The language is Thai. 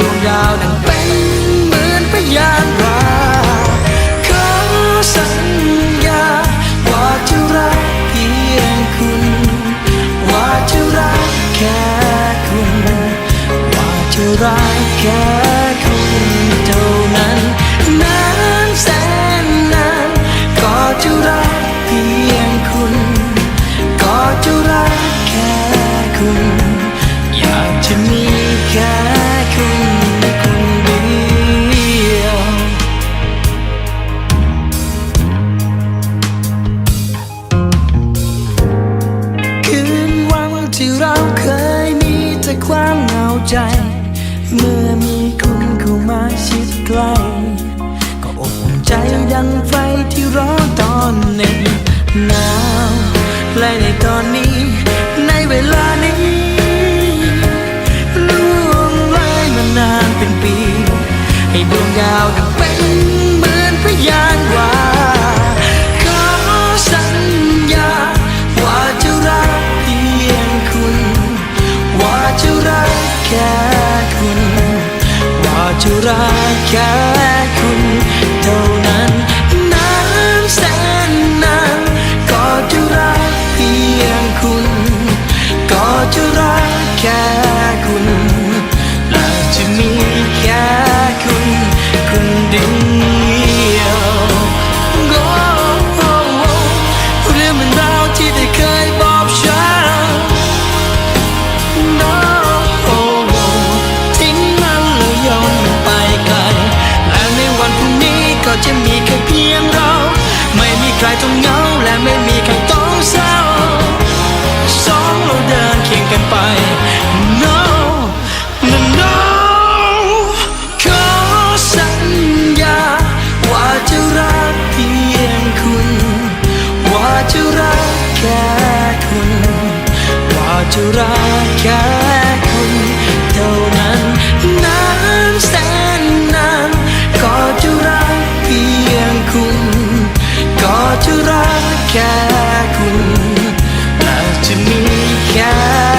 ดวงดาวนั้นเป็นเหมือนพยานรักขอสัญญาว่าจะรักเพียงคุณ ว่าจะรักแค่คุณ ว่าจะรักแค่ ใจ เมื่อมีคุณเข้ามาชิดใกล้ก็อบอุ่นใจดังไฟที่ร้อนตอนหนึ่งหนาวและในตอนนี้ ในเวลานี้ล่วงเลยมานานเป็นปี ให้ดวงดาว จะรักแค่ จะรักแค่คุณเท่านั้นนานแสนนานก็จะรักเพียงคุณ ก็จะรักแค่คุณและจะมีแค่